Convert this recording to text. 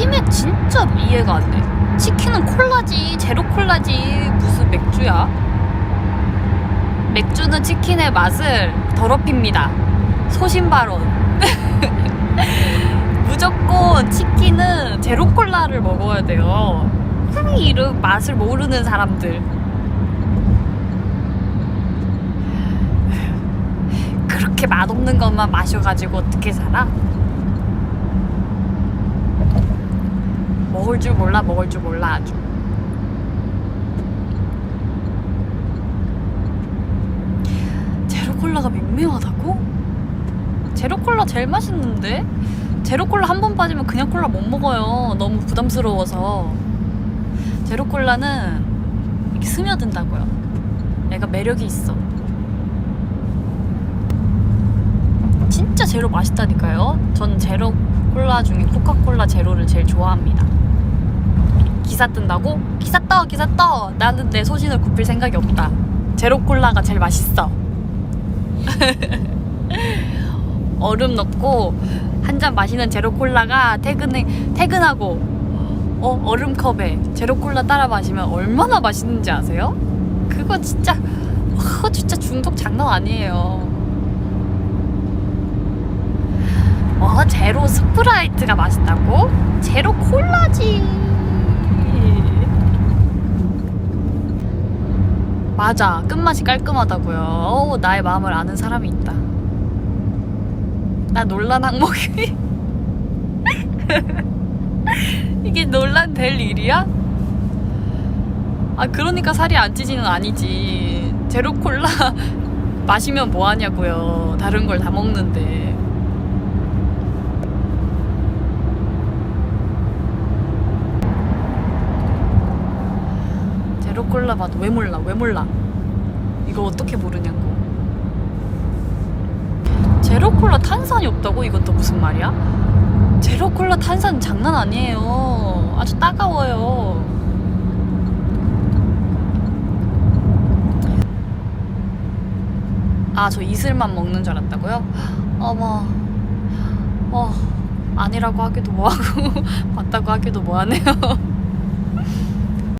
치맥 진짜 이해가 안 돼. 치킨은 콜라지, 제로 콜라지, 무슨 맥주야? 맥주는 치킨의 맛을 더럽힙니다. 소신발언. 무조건 치킨은 제로 콜라를 먹어야 돼요. 흔히 이름 맛을 모르는 사람들. 그렇게 맛없는 것만 마셔가지고 어떻게 살아? 먹을 줄 몰라 먹을 줄 몰라 아주. 제로콜라가 맹맹하다고? 제로콜라 제일 맛있는데? 제로콜라 한 번 빠지면 그냥 콜라 못 먹어요. 너무 부담스러워서. 제로콜라는 이렇게 스며든다고요. 얘가 매력이 있어. 진짜 제로 맛있다니까요. 전 제로 콜라 중에 코카콜라 제로를 제일 좋아합니다 기사 뜬다고? 기사 떠 기사 떠 나는 내 소신을 굽힐 생각이 없다 제로 콜라가 제일 맛있어 얼음 넣고 한 잔 마시는 제로 콜라가 퇴근에 퇴근하고 어 얼음 컵에 제로 콜라 따라 마시면 얼마나 맛있는지 아세요? 그거 진짜 그거 진짜 중독 장난 아니에요. 어 제로 스프라이트가 맛있다고? 제로 콜라지. 맞아 끝맛이 깔끔하다고요. 어, 나의 마음을 아는 사람이 있다. 나 논란 항목이 이게 논란 될 일이야? 아 그러니까 살이 안 찌지는 아니지 제로 콜라 마시면 뭐 하냐고요 다른 걸 다 먹는데 제로 콜라 봐도 왜 몰라 왜 몰라 이거 어떻게 모르냐고 제로 콜라 탄산이 없다고 또 무슨 말이야? 제로 콜라 탄산 장난 아니에요. 아주 따가워요. 아, 저 이슬만 먹는 줄 알았다고요? 어머, 어, 아니라고 하기도 뭐하고, 맞다고 하기도 뭐하네요.